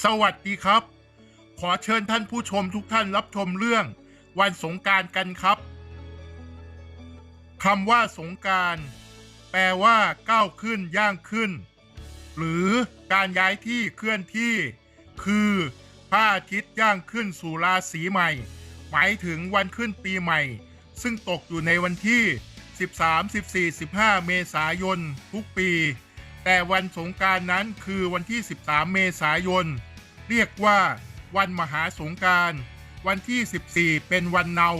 สวัสดีครับ ขอเชิญท่านผู้ชมทุกท่านรับชมเรื่องวันสงการกันครับคำว่าสงการแปลว่าก้าวขึ้นย่างขึ้น หรือการย้ายที่เคลื่อนที่ คือพระอาทิตย์ย่างขึ้นสู่ราศีใหม่ หมายถึงวันขึ้นปีใหม่ ซึ่งตกอยู่ในวันที่ 13 14 15 เมษายนทุกปี แต่วันสงการนั้นคือวันที่ 13 เมษายน เรียกว่าวันมหาสงการ วันที่ 14 เป็นวันเนา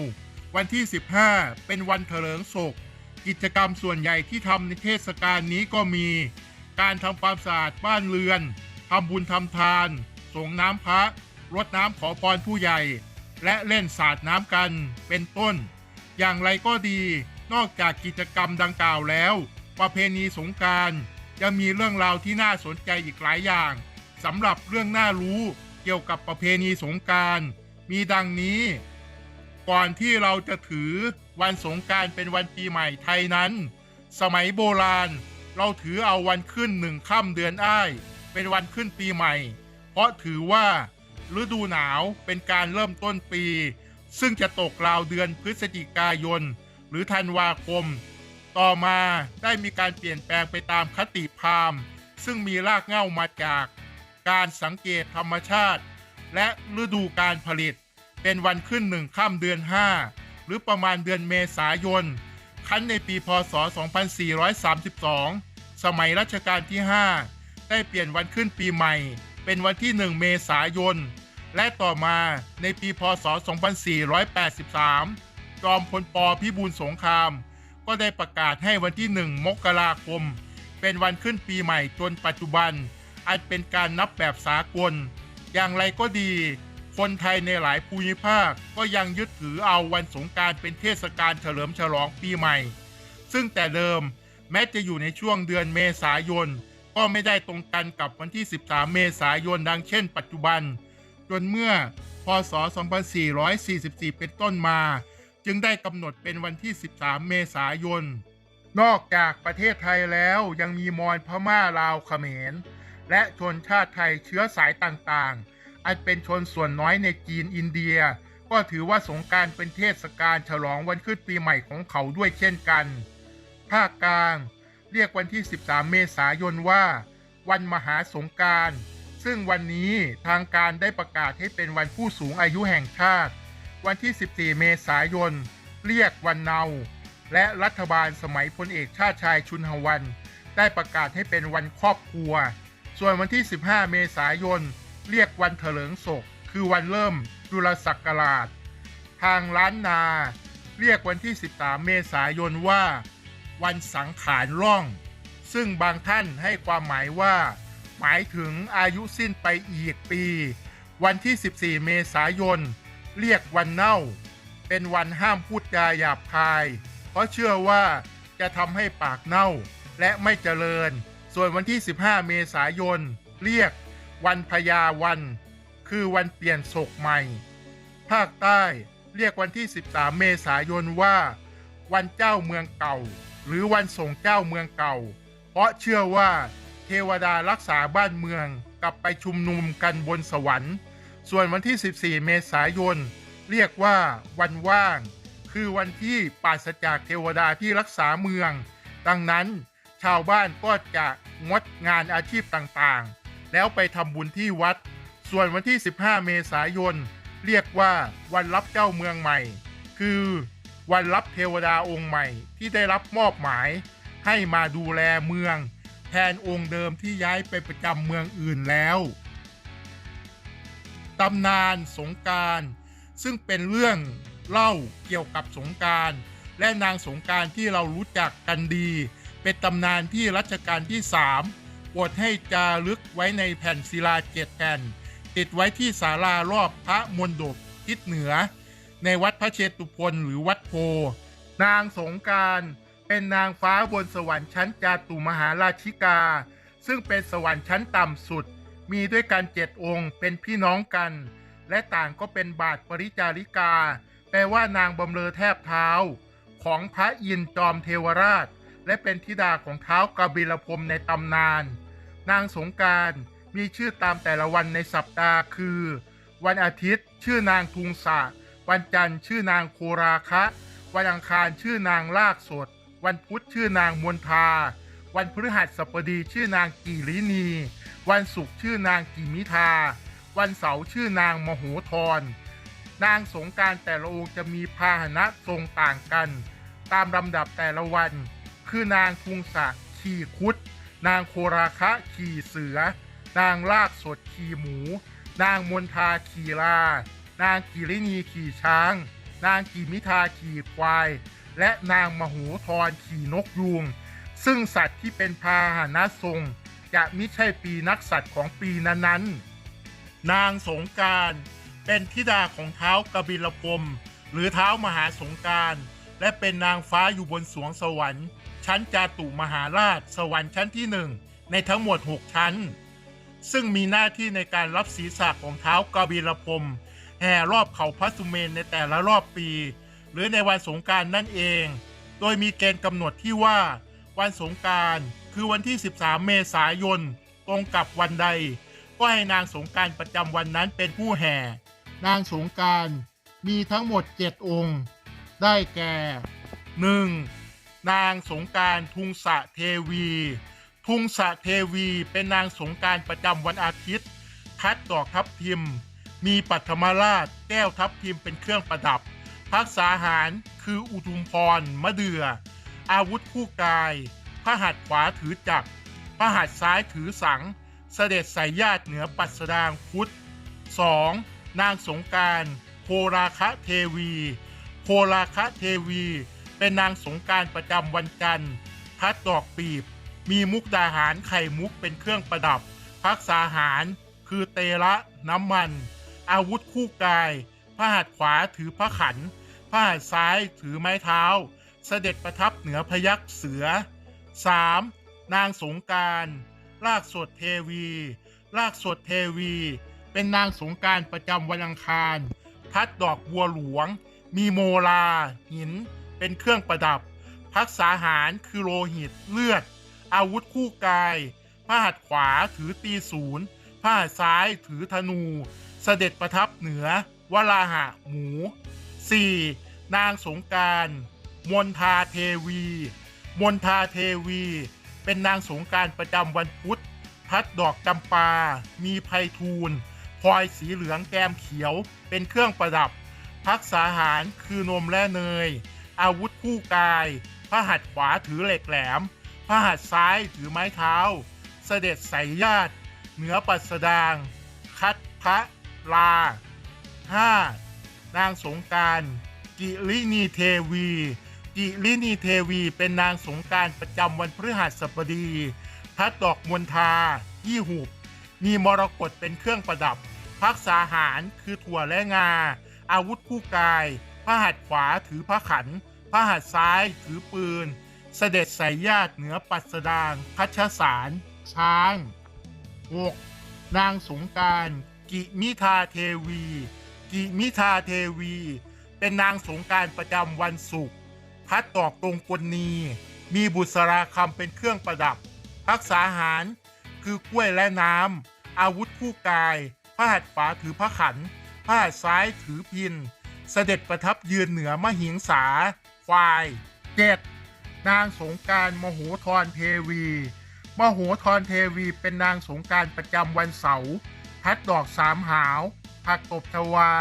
วันที่ 15 เป็นวันเถลิงศก กิจกรรมส่วนใหญ่ที่ทำในเทศกาลนี้ก็มี การทำความสะอาดบ้านเรือนทำบุญทำทาน ส่งน้ำพระ รดน้ำขอพรผู้ใหญ่ และเล่นสาดน้ำกัน เป็นต้น อย่างไรก็ดี นอกจากกิจกรรมดังกล่าวแล้ว ประเพณีสงกราร ยังมีเรื่องราวที่น่าสนใจอีกหลายอย่างสำหรับเรื่องน่ารู้เกี่ยวกับประเพณีสงการมีดังนี้ ก่อนที่เราจะถือวันสงการเป็นวันปีใหม่ไทยนั้น สมัยโบราณ เราถือเอาวันขึ้นหนึ่งค่ำเดือนอ้าย เป็นวันขึ้นปีใหม่ เพราะถือว่าฤดูหนาวเป็นการเริ่มต้นปี ซึ่งจะตกราวเดือนพฤศจิกายน หรือธันวาคม ต่อมาได้มีการเปลี่ยนแปลงไปตามคติพราหมณ์ ซึ่งมีรากเหง้ามาจากการสังเกตธรรมชาติ และฤดูการผลิต เป็นวันขึ้นหนึ่งค่ำเดือน 5 หรือประมาณเดือนเมษายน คั้นในปีพศ 2432 สมัยรัชกาลที่ 5 ได้เปลี่ยนวันขึ้นปีใหม่ เป็นวันที่ 1 เมษายน และต่อมาในปีพศ 2483 จอมพลปพิบูลสงคราม ก็ได้ประกาศให้วันที่ 1 มกราคม เป็นวันขึ้นปีใหม่จนปัจจุบัน อันเป็นการนับแบบสากล อย่างไรก็ดี คนไทยในหลายภูมิภาคก็ยังยึดถือเอาวันสงการเป็นเทศกาลเฉลิมฉลองปีใหม่ ซึ่งแต่เดิมแม้จะอยู่ในช่วงเดือนเมษายน ก็ไม่ได้ตรงกันกับวันที่ 13 เมษายนดังเช่น ปัจจุบัน จนเมื่อพศ 2444 เป็นต้นมา จึงได้กำหนดเป็นวันที่ 13 เมษายน นอกจากประเทศไทยแล้วยังมีมอญพม่าลาวเขมร และชนชาติไทยเชื้อสายต่างๆ อันเป็นชนส่วนน้อยในจีนอินเดีย ก็ถือว่าสงการเป็นเทศกาลฉลองวันขึ้นปีใหม่ของเขาด้วยเช่นกัน ภาคกลาง เรียกวันที่ 13 เมษายนว่า วันมหาสงการ ซึ่งวันนี้ทางการได้ประกาศให้เป็นวันผู้สูงอายุแห่งชาติ วันที่ 14 เมษายน เรียกวันเนา และรัฐบาลสมัยพลเอกชาติชายชุนหวัน ได้ประกาศให้เป็นวันครอบครัว ส่วนวันที่ 15 เมษายน เรียกวันเถลิงศก คือวันเริ่มจุลศักราช ทางล้านนา เรียกวันที่ 13 เมษายนว่า วันสังขารร่อง ซึ่งบางท่านให้ความหมายว่า หมายถึงอายุสิ้นไปอีกปี วันที่ 14 เมษายน เรียกวันเน่า เป็นวันห้ามพูดจาหยาบคาย เพราะเชื่อว่าจะทำให้ปากเน่าและไม่เจริญ ส่วนวันที่ 15 เมษายน เรียกวันพญาวัน คือวันเปลี่ยนศกใหม่ ภาคใต้เรียกวันที่ 13 เมษายนว่า วันเจ้าเมืองเก่า หรือวันส่งเจ้าเมืองเก่า เพราะเชื่อว่าเทวดารักษาบ้านเมืองกลับไปชุมนุมกันบนสวรรค์ ส่วนวันที่ 14 เมษายน เรียกว่าวันว่าง คือวันที่ปราศจากเทวดาที่รักษาเมือง ดังนั้นชาวบ้านก็จะงดงานอาชีพต่างๆ แล้วไปทำบุญที่วัด ส่วนวันที่ 15 เมษายน เรียกว่าวันรับเจ้าเมืองใหม่ คือวันรับเทวดาองค์ใหม่ที่ได้รับมอบหมาย ให้มาดูแลเมือง แทนองค์เดิมที่ย้ายไปประจำเมืองอื่นแล้ว ตำนานสงการซึ่งเป็นเรื่องเล่าเกี่ยวกับสงการและนางสงการที่เรารู้จักกันดี เป็นตำนานที่รัชกาลที่3บทให้จารึกไว้ในแผ่นศิลาเจ็ดแผ่น ติดไว้ที่ศาลารอบพระมณฑปทิศเหนือ ในวัดพระเชตุพนหรือวัดโพ นางสงการเป็นนางฟ้าบนสวรรค์ชั้นจาตุมหาราชิกา ซึ่งเป็นสวรรค์ชั้นต่ำสุด มีด้วยกันเจ็ดองค์เป็นพี่น้องกัน และต่างก็เป็นบาทปริจาริกา แปลว่านางบำเรอแทบเท้า ของพระอินทร์จอมเทวราช และเป็นธิดาของเท้ากบิลพรมในตำนาน นางสงการมีชื่อตามแต่ละวันในสัปดาห์คือ วันอาทิตย์ ชื่อนางทุงสะ วันจันทร์ ชื่อนางโคราคะ วันอังคารชื่อนางลากสด วันพุธชื่อนางมนทา วันพฤหัสบดีชื่อนางกีรินี วันศุกร์ชื่อนางกิมิทา วันเสาร์ชื่อนางมโหธร นางสงการแต่ละองค์จะมีพาหนะทรงต่างกัน ตามลำดับแต่ละวัน คือนางทุงสะขี่คุด นางโคราคะขี่เสือ นางลากสดขี่หมู นางมนทาขี่ลา นางกิรินีขี่ช้าง นางกิมิทาขี่ควาย และนางมโหธรขี่นกยูง ซึ่งสัตว์ที่เป็นพาหนะทรงจะมิใช่ปีนักสัตว์ของปีนั้นๆ นางสงการเป็นธิดาของเท้ากบิลพรมหรือเท้ามหาสงการและเป็นนางฟ้าอยู่บนสวงสวรรค์ ชั้นจาตุมหาราช สวรรค์ชั้นที่หนึ่งในทั้งหมด 6 ชั้น ซึ่งมีหน้าที่ในการรับศีรษะของเท้ากบิลพรมแห่รอบเขาพระสุเมนในแต่ละรอบปี หรือในวันสงการนั่นเอง โดยมีเกณฑ์กำหนดที่ว่า วันสงการคือวันที่ 13 เมษายน ตรงกับวันใด ก็ให้นางสงการประจำวันนั้นเป็นผู้แห่ นางสงการมีทั้งหมด 7 องค์ ได้แก่ 1. นางสงการทุงสะเทวี ทุงสะเทวีเป็นนางสงการประจำวันอาทิตย์ คัดดอกทับทิม มีปัทมราชแก้วทับทิมเป็นเครื่องประดับ พักษาหารคืออุทุมพร มะเดื่อ อาวุธคู่กาย พระหัตถ์ขวาถือจักร พระหัตถ์ซ้ายถือสัง เสด็จใส่ญาติเหนือปัสดางพุทธ 2. นางสงการโคราคะเทวี โคราคะเทวี เป็นนางสงการประจำวันจันทร์พัดดอกปีบ มีมุกดาหารไข่มุกเป็นเครื่องประดับ พักษาหารคือเตระน้ำมัน อาวุธคู่กาย พระหัตถ์ขวาถือพระขัน พระหัตถ์ซ้ายถือไม้เท้า เสด็จประทับเหนือพยักษ์เสือ 3. นางสงการลากสดเทวี ลากสดเทวี เป็นนางสงการประจำวันอังคาร พัดดอกบัวหลวง มีโมลา หิน เป็นเครื่องประดับ พักษาหารคือโลหิตเลือด อาวุธคู่กายพระหัตถ์ขวาถือตีศูนย์พระหัตถ์ซ้ายถือธนู เสด็จประทับเหนือ วราหะหมู 4. นางสงการ มนทาเทวี มนทาเทวี เป็นนางสงการประจำวันพุธ พัดดอกจำปา มีไพทูลพลอยสีเหลืองแก้มเขียว เป็นเครื่องประดับ พักษาหารคือนมและเนย อาวุธคู่กาย พระหัตถ์ขวาถือเหล็กแหลม พระหัตถ์ซ้ายถือไม้เท้า เสด็จใส่ญาติ เหนือปัสดาง คัดพระลา 5. นางสงการ กิรินีเทวี กิรินีเทวีเป็นนางสงการประจำวันพฤหัสบดีพัดดอกมณฑายี่หุบมีมรกตเป็นเครื่องประดับ พักษาหารคือถั่วและงา อาวุธคู่กาย พระหัตถ์ขวาถือพระขัน พระหัตถ์ซ้ายถือปืน เสด็จใส่ญาติเหนือปัสดางพัชสาร ช้าง 6. นางสงการกิมิทาเทวี กิมิทาเทวี เป็นนางสงการประจำวันศุกร์ พัดดอกตรงกลนีมีบุษราคำเป็นเครื่องประดับ พักษาหารคือกล้วยและน้ำ อาวุธคู่กาย พระหัตถ์ขวาถือพระขัน พระหัตถ์ซ้ายถือพิน เสด็จประทับยืนเหนือมหิงสา ควายเจ็ดนางสงการมโหธรเทวี มโหธรเทวีเป็นนางสงการประจำวันเสาร์พัดดอกสามหาวผักตบชวา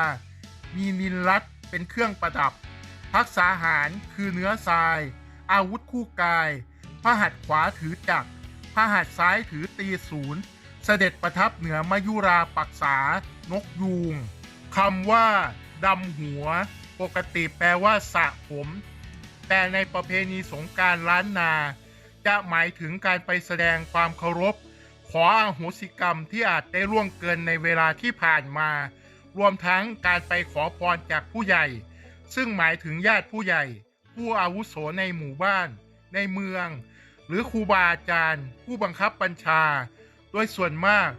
มีนินรัตน์เป็นเครื่องประดับ พักษาหารคือเนื้อทราย อาวุธคู่กาย พระหัตถ์ขวาถือจักรพระหัตถ์ซ้ายถือตีศูนย์ เสด็จประทับเหนือมายุราปักษานกยูงคำว่าดำหัว ปกติแปลว่าสระผม แต่ในประเพณีสงการล้านนา จะหมายถึงการไปแสดงความเคารพ ขออโหสิกรรมที่อาจได้ล่วงเกินในเวลาที่ผ่านมา รวมทั้งการไปขอพรจากผู้ใหญ่ ซึ่งหมายถึงญาติผู้ใหญ่ ผู้อาวุโสในหมู่บ้าน ในเมือง หรือครูบาอาจารย์ ผู้บังคับบัญชา โดยส่วนมาก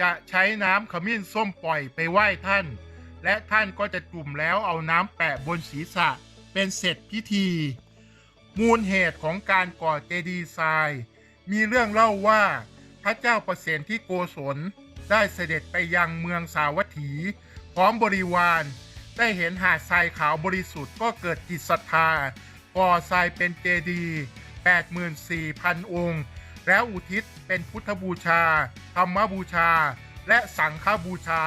จะใช้น้ำขมิ้นส้มปล่อยไปไหว้ท่าน และท่านก็จะจุ่มแล้วเอาน้ำแปะบนศีรษะเป็นเสร็จพิธี มูลเหตุของการก่อเจดีย์ทราย มีเรื่องเล่าว่าพระเจ้าประเสนที่โกศลได้เสด็จไปยังเมืองสาวัตถี พร้อมบริวาร ได้เห็นหาดทรายขาวบริสุทธิ์ก็เกิดจิตศรัทธา ก่อทรายเป็นเจดีย์84,000 องค์ แล้วอุทิศเป็นพุทธบูชา ธรรมบูชา และสังฆบูชา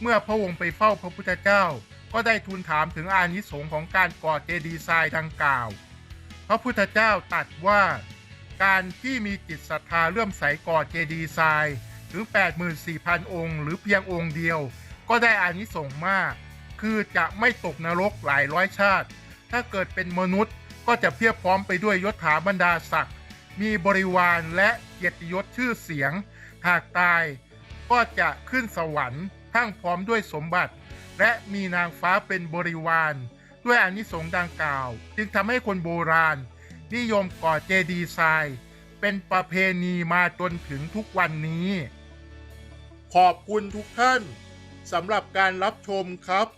เมื่อพระองค์ไปเฝ้าพระพุทธเจ้า ก็ได้ทูลถามถึงอานิสงส์ของการก่อเจดีย์ทรายดังกล่าว พระพุทธเจ้าตรัสว่า การที่มีจิตศรัทธาเลื่อมใสก่อเจดีย์ทรายถึง 84,000 องค์ หรือเพียงองค์เดียว ก็ได้อานิสงส์มาก คือจะไม่ตกนรกหลายร้อยชาติ ถ้าเกิดเป็นมนุษย์ก็จะเพียบพร้อมไปด้วยยศถาบรรดาศักดิ์ มีบริวารและเกียรติยศชื่อเสียง หากตายก็จะขึ้นสวรรค์ทั้งพร้อมด้วยสมบัติ และมีนางฟ้าเป็นบริวาร ด้วยอานิสงส์ดังกล่าว จึงทำให้คนโบราณ นิยมก่อเจดีย์ทราย เป็นประเพณีมาจนถึงทุกวันนี้ ขอบคุณทุกท่านสำหรับการรับชมครับ